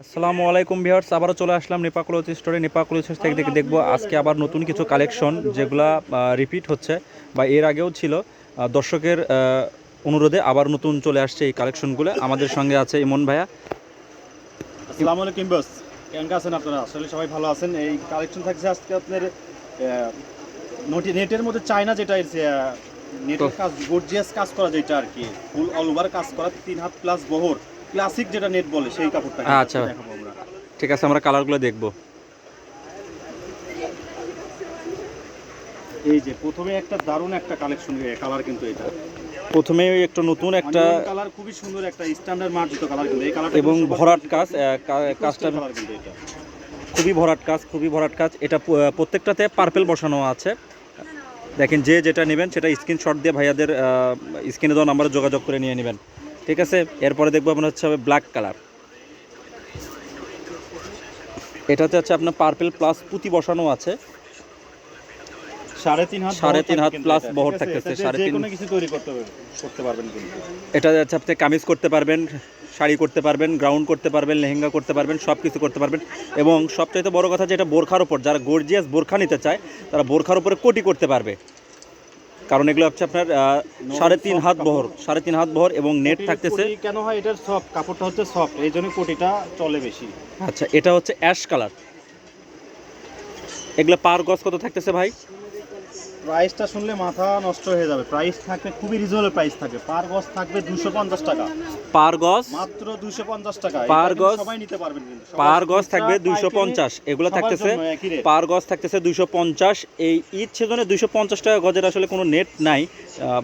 আসসালামু আলাইকুম ভিউয়ার্স আবারও চলে আসলাম নেপা ক্লোথ স্টোরে। নেপা ক্লোথ থেকে দেখে দেখব আজকে আবার নতুন কিছু কালেকশন যেগুলা রিপিট হচ্ছে বা এর আগেও ছিল। দর্শকের অনুরোধে আবার নতুন চলে আসছে এই কালেকশনগুলো। আমাদের সঙ্গে আছে ইমন ভাইয়া। আসসালামু আলাইকুম বস কেমন আছেন আপনারা? আসলে সবাই ভালো আছেন। এই কালেকশন থাকছে আজকে আপনার নেটের মধ্যে চায়না যেটা নেটের কাজ গর্জিয়াস কাজ করা যেটা আর কি। ফুল অল ওভার কাজ করা তিন হাত প্লাস বহর ক্লাসিক যেটা নেট বলে সেই কাপড়টা আচ্ছা। দেখাবো আমরা। ঠিক আছে আমরা কালারগুলো দেখব। এই যে প্রথমে একটা দারুণ একটা কালেকশন কালার কিন্তু এটা। প্রথমে একটু নতুন একটা কালার খুবই সুন্দর একটা স্ট্যান্ডার্ড মার্জিত কালার কিন্তু। এই কালারটা এবং ভরাট কাজ কাজটা কিন্তু এটা। খুবই ভরাট কাজ খুবই ভরাট কাজ। এটা প্রত্যেকটাতে পার্পেল বসানো আছে। দেখেন যে যেটা নেবেন সেটা স্ক্রিনশট দিয়ে ভাইয়াদের স্ক্রিনে দেওয়া নাম্বারে যোগাযোগ করে নিয়ে নেবেন। ঠিক আছে? এরপরে দেখব আপনার হচ্ছে হবে ব্ল্যাক কালার এটাতে হচ্ছে আপনার পার্পেল প্লাস পুঁতি বসানো আছে। সাড়ে তিন হাত সাড়ে তিন হাত এটা, বহর থাকতেছে, সাড়ে তিন- কোনো কিছু তৈরি করতে পারবেন করতে পারবেন এটা হচ্ছে আপনি কামিজ করতে পারবেন শাড়ি করতে পারবেন গ্রাউন্ড করতে পারবেন লেহেঙ্গা করতে পারবেন সব কিছু করতে পারবেন। এবং সবচাইতে বড় কথা যেটা বোরখার ওপর যারা গর্জিয়াস বোরখা নিতে চায় তারা বোরখার উপরে কোটি করতে পারবে। কারণ এগুলো হচ্ছে আপনার আহ, সাড়ে তিন হাত। বহর সাড়ে তিন হাত বহর এবং নেট থাকতেছে। কেন হয়? এটার সফট কাপড়টা হচ্ছে সফট এই জন্য কোটিটা চলে বেশি। আচ্ছা এটা হচ্ছে অ্যাশ কালার এগুলো পার গজ কত থাকতেছে ভাই? প্রাইসটা শুনলে মাথা নষ্ট হয়ে যাবে। প্রাইস থাকবে খুবই রিজনেবল প্রাইস থাকবে। পার গজ থাকবে দুশো পঞ্চাশ টাকা। পার গজ? মাত্র দুশো পঞ্চাশ টাকা। পার গজ- সবাই নিতে পারবেন কিন্তু। পার গজ থাকবে দুইশো পাইকারি, পঞ্চাশ। এগুলো থাকতেছে। পার গজ থাকতেছে দুইশো পঞ্চাশ। এই ঈদ সিজনে দুইশো পঞ্চাশ টাকা গজের আসলে কোনো নেট নাই।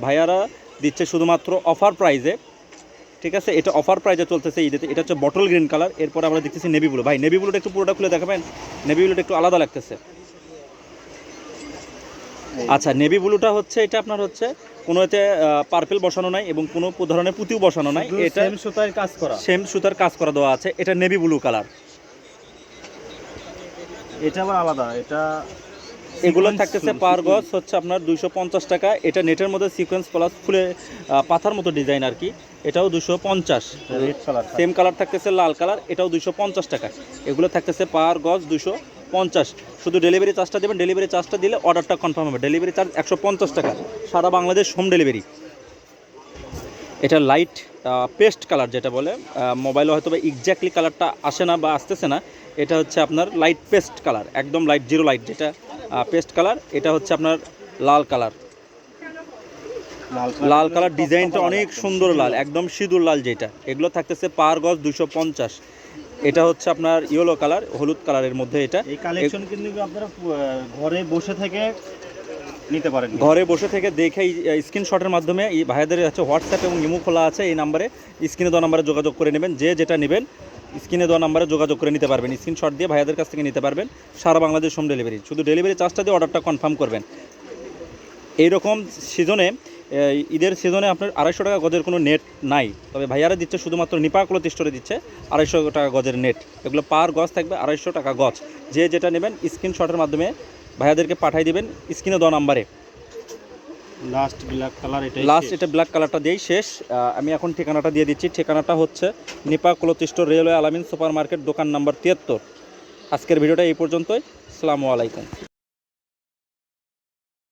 ভাইয়ারা দিচ্ছে শুধুমাত্র অফার প্রাইজে ঠিক আছে? এটা অফার প্রাইজে চলতেছে ঈদেতে। এটা হচ্ছে বটল গ্রিন কালার এরপর আমরা দেখতেছি নেভি ব্লু ভাই নেভি ব্লুটা একটু পুরোটা খুলে দেখাবেন? নেভি ব্লুটা একটু আলাদা লাগতেছে। আচ্ছা নেভি ব্লুটা হচ্ছে এটা আপনার হচ্ছে কোনো এতে পার্পেল বসানো নাই এবং কোনো ধরনের পুঁতিও বসানো নাই। এটা same সুতায় কাজ করা। সেম সুতার কাজ করা দেওয়া আছে। এটা নেভি ব্লু কালার। এটা আবার আলাদা এটা এগুলো থাকতেছে পার গজ হচ্ছে আপনার দুইশো পঞ্চাশ টাকা। এটা নেটের মধ্যে সিকোয়েন্স প্লাস ফুলে পাথার মতো ডিজাইন আর কি। এটাও দুশো পঞ্চাশ। রেড কালার সেম কালার থাকতেছে লাল কালার এটাও দুইশো পঞ্চাশ টাকা। এগুলো থাকতেছে পার গজ দুশো পঞ্চাশ। শুধু ডেলিভারি চার্জটা দেবেন ডেলিভারি চার্জটা দিলে অর্ডারটা কনফার্ম হবে। ডেলিভারি চার্জ একশো পঞ্চাশ টাকা। সারা বাংলাদেশ হোম ডেলিভারি এটা লাইট পেস্ট কালার যেটা বলে মোবাইলে হয়তো বা এক্স্যাক্টলি কালারটা আসে না বা আসতেছে না। এটা হচ্ছে আপনার লাইট পেস্ট কালার একদম লাইট জিরো লাইট যেটা পেস্ট কালার এটা হচ্ছে আপনার লাল কালার লাল কালার ডিজাইনটা অনেক সুন্দর লাল, একদম সিঁদুর লাল যেটা। এগুলো থাকতেছে পার গজ দুশো পঞ্চাশ। এটা হচ্ছে আপনার ইয়েলো কালার হলুদ কালারের মধ্যে এটা। এই কালেকশন কিন্তু আপনারা ঘরে বসে থেকে নিতে পারেন। ঘরে বসে থেকে দেখে স্ক্রিনশটের মাধ্যমে এই ভাইয়াদের হচ্ছে হোয়াটসঅ্যাপ এবং ইমো খোলা আছে এই নাম্বারে স্ক্রিনে দেওয়া নাম্বারে যোগাযোগ করে নেবেন যে যেটা নেবেন স্ক্রিনে দেওয়া নাম্বারে যোগাযোগ করে নিতে পারবেন স্ক্রিনশট দিয়ে ভাইয়াদের কাছ থেকে নিতে পারবেন। সারা বাংলাদেশ হোম ডেলিভারি শুধু ডেলিভারি চার্জটা দিয়ে অর্ডারটা কনফার্ম করবেন। এইরকম সিজনে ঈদের সিজনে আপনার আড়াইশো টাকা গজের কোনো নেট নাই। তবে ভাইয়ারা দিচ্ছে শুধুমাত্র নিপা নিপাকলত স্টোরে দিচ্ছে আড়াইশো টাকা গজের নেট এগুলো পার গজ থাকবে আড়াইশো টাকা গজ। যে যেটা নেবেন স্ক্রিনশটের মাধ্যমে ভাইয়াদেরকে পাঠিয়ে দিবেন স্ক্রিনে দেওয়া নাম্বারে। লাস্ট ব্ল্যাক কালার এটাই লাস্ট এটা ব্ল্যাক কালারটা দিয়েই শেষ। আমি এখন ঠিকানাটা দিয়ে দিচ্ছি। ঠিকানাটা হচ্ছে Nipa cloth store railway Alamin super market দোকান নাম্বার তিয়াত্তর। আজকের ভিডিওটা এই পর্যন্তই। আসসালামু আলাইকুম।